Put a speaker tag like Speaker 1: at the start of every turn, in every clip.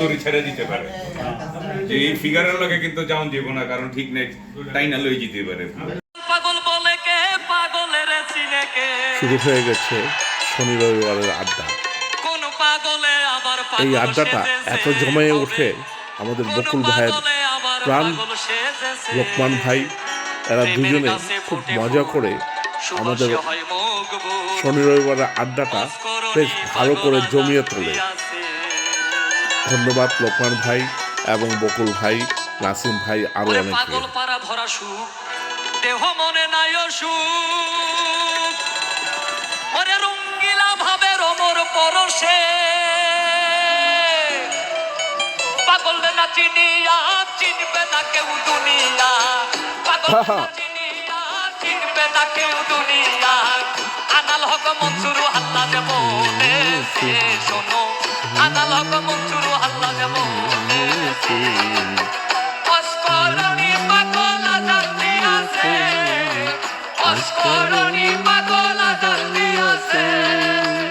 Speaker 1: তরি ছেড়ে দিতে পারে যে এই ফিগারের লগে কিন্তু দিব না কারণ ঠিক নেই লই যেতে পারে।
Speaker 2: পাগল বলে কে পাগলের চিনে কে?
Speaker 3: শুরু হয়ে গেছে শনি রবিবারের আড্ডা।
Speaker 2: কোন পাগলে আবার
Speaker 3: এই আড্ডাটা এত জমায়ে
Speaker 2: কবে?
Speaker 3: ওঠে আমাদের বকুল ভাইয়ের প্রাণ লোকমান ভাই এরা দুজনে খুব মজা করে আমাদের শনি রবিবারের আড্ডাটা বেশ ভালো করে জমিয়ে তোলে। ধন্যবাদ লোকমান ভাই এবং বকুল ভাই নাসিম ভাই
Speaker 2: আরও
Speaker 3: অনেকে।
Speaker 2: পাগল পারা ভরা সুখ দেহ মনে নাই সুখ ওরে রঙ্গিলা ভাবে রমর পরশে। পাগল না চিনিয়া চিনবে না কেউ দুনিয়া। পাগল না চিনিয়া চিনবে না কেউ দুনিয়া। আনাল হক মনসুরু হাল্লা বলেছে শোনো। আনাল হক মনসুরু হাল্লা বলেছে অস্করণী পাগল জাতি আছে। অস্করণী পাগল জাতি আছে।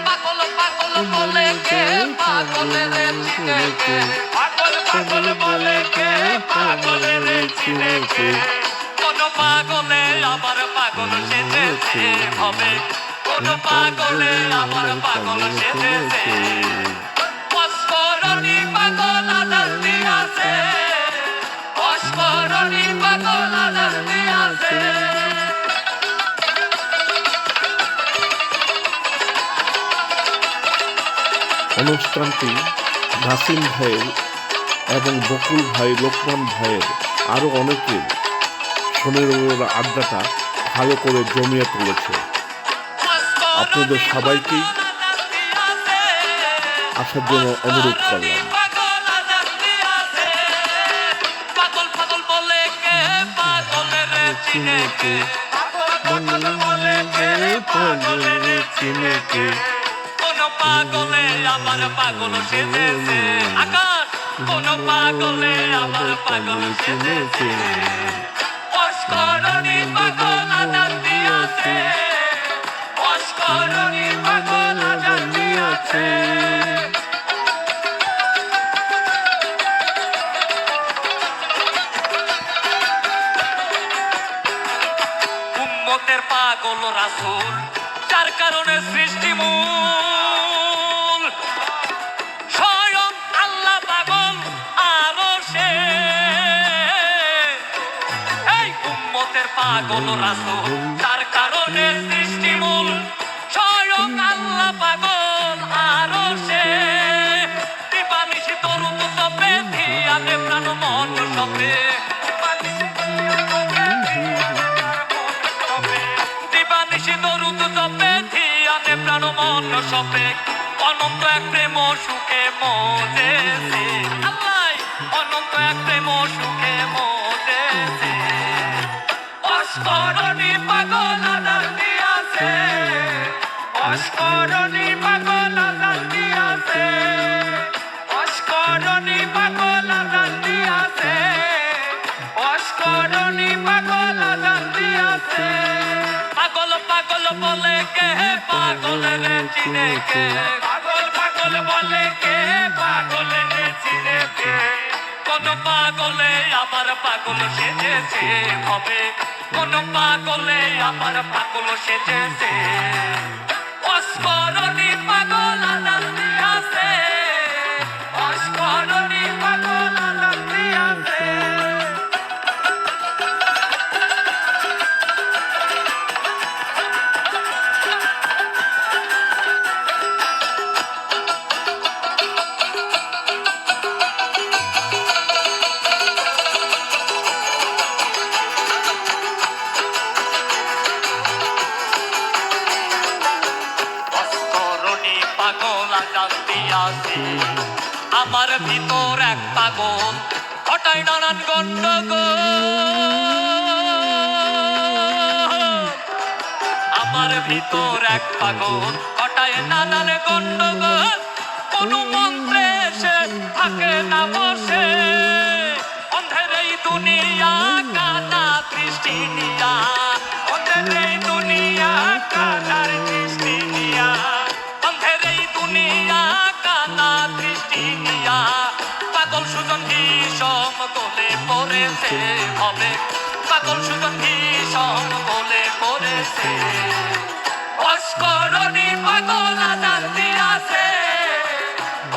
Speaker 2: পাগল পাগল বলে কে? পাগলের হবে
Speaker 3: অনুষ্ঠানটি নাসিম ভাইয়ের এবং বকুল ভাই লোকমান ভাইয়ের আরও অনেকের রবিবার আড্ডাটা ভালো করে জমিয়ে তুলেছে। আপনাদের সবাইকেই আসার জন্য অনুরোধ করলাম।
Speaker 2: পাগল আমার পাগল সেজেছে আকাশ, কোন পাগলে আমার পাগল সেজেছে। আছে উম্মতের পাগল রাসূল, যার কারণে সৃষ্টি মূল। স্বয়ং আল্লাহ পাগল, আরও সে। এই উম্মতের পাগল রাসূল, যার কারণে সৃষ্টি মূল। স্বয়ং আল্লাহ পাগল ধিয়ানে প্রাণ মন সপে দিবানিশি দরুদ জপে, ধিয়ানে প্রাণ মন সপে। অনন্ত এক প্রেম সুখে মজেছে। আল্লাহ, অনন্ত এক প্রেম সুখে মজেছে। অস্করণী পাগল আছে অস্করণী বলে কে পাগলের চিনে কে? পাগল পাগল বলে কে পাগলের চিনে কে? কোন পাগলে আমার পাগল সেজেছে? হবে কোন পাগলে আমার পাগল সেজেছে? আছে আমার ভিতর এক পাগল, হঠাৎ নানান গন্ডগোল। আমার ভিতর এক পাগল, হঠাৎ নানান গন্ডগোল। কোন মন্ত্রে সে থাকে না বসে। দুনিয়া কানা দৃষ্টি নিয়া। দুনিয়া দৃষ্টি নিয়া। নানা দৃষ্টি দিয়া পাগল সুজন ভীষণ কোলে পড়েছে হবে। পাগল সুজন ভীষণ কোলে পড়েছে। অস্করণী পাগল আজান্তি আছে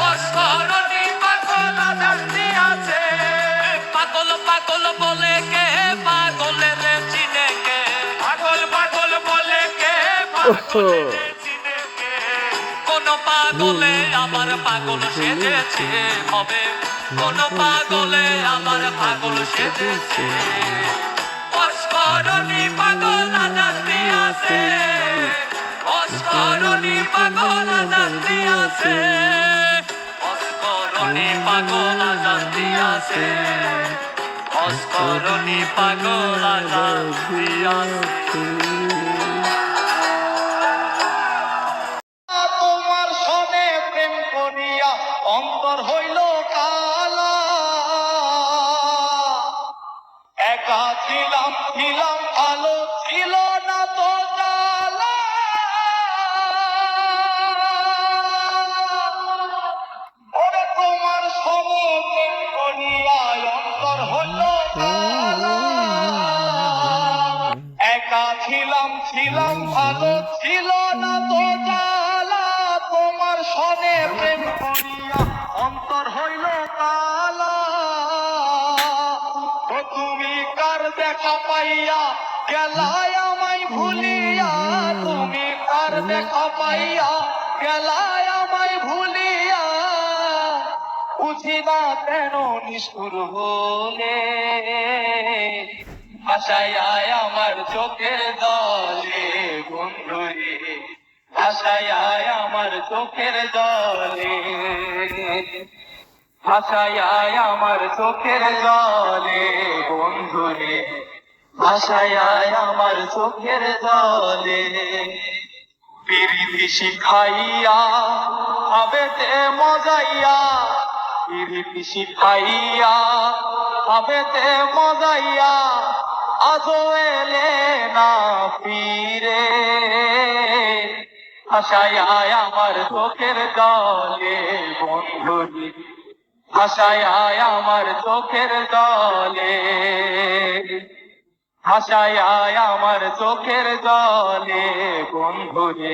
Speaker 2: অস্করণী পাগল আজান্তি আছে পাগল পাগল বলে কে? পাগলের চিনে কে? পাগল পাগল বলে কে? পাগলের পাগলে আমার পাগল সেজেছে, হবে। কোন পাগলে আমার পাগল সেজেছে। অস্করণী পাগল আজান্তি আছে। অস্করণী পাগল আজান্তি আছে। অস্করণী পাগল আছে। অস্করণী পাগল আছে।
Speaker 4: ছিলাম ভালো ছিল না তো জ্বালা। তোমার সনে প্রেম করিয়া অন্তর হইল কালা। ও তুমি কার দেখা পাইয়া গেলায় আমায় ভুলিয়া? তুমি কার দেখা পাইয়া গেলায় আমায় ভুলিয়া? বুঝি না কেন নিষ্ঠুর হলে। আয় আমার চোখের দলে বন্ধুরে আশায় আয় আমার চোখের আশায় আয় আমার চোখের জলে বন্ধুরে আশায় আয় আমার চোখের জলে পিরিতি শিখাইয়া, আবেতে মজাইয়া, পিরিতি শিখাইয়া, আবেতে মজাইয়া আজো এলে না ফিরে। আশায় আয় আমার চোখের জলে বন্ধুরে আশায় আয় আমার চোখের জলে। হাসায় আয় আমার চোখের জলে বন্ধুরে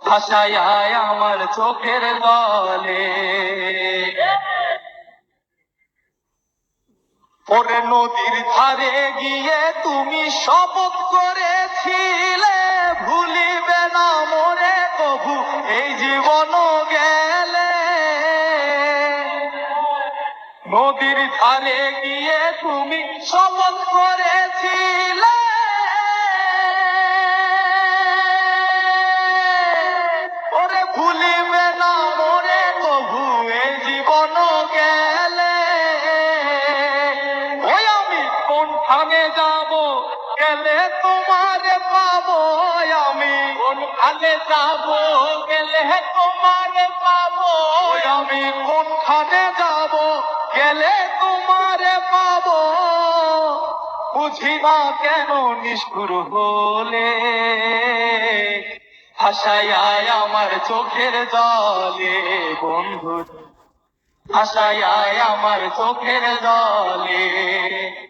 Speaker 4: হাসায় আয় আমার চোখের জলে। ওরে নদীর ধারে গিয়ে তুমি শপথ করেছিলে, ভুলিবে না মোরে কবু এই জীবন গেলে। নদীর ধারে গিয়ে তুমি শপথ করেছিলে গেলে তোমারে পাবো আমি। কোনখানে যাব, গেলে তোমার পাবো আমি। কোনখানে যাব, গেলে তোমারে পাবো। বুঝি না কেন নিষ্ঠুর হলে? হাসায় আমার চোখের জলে, বন্ধু। হাসায় আমার চোখের জলে।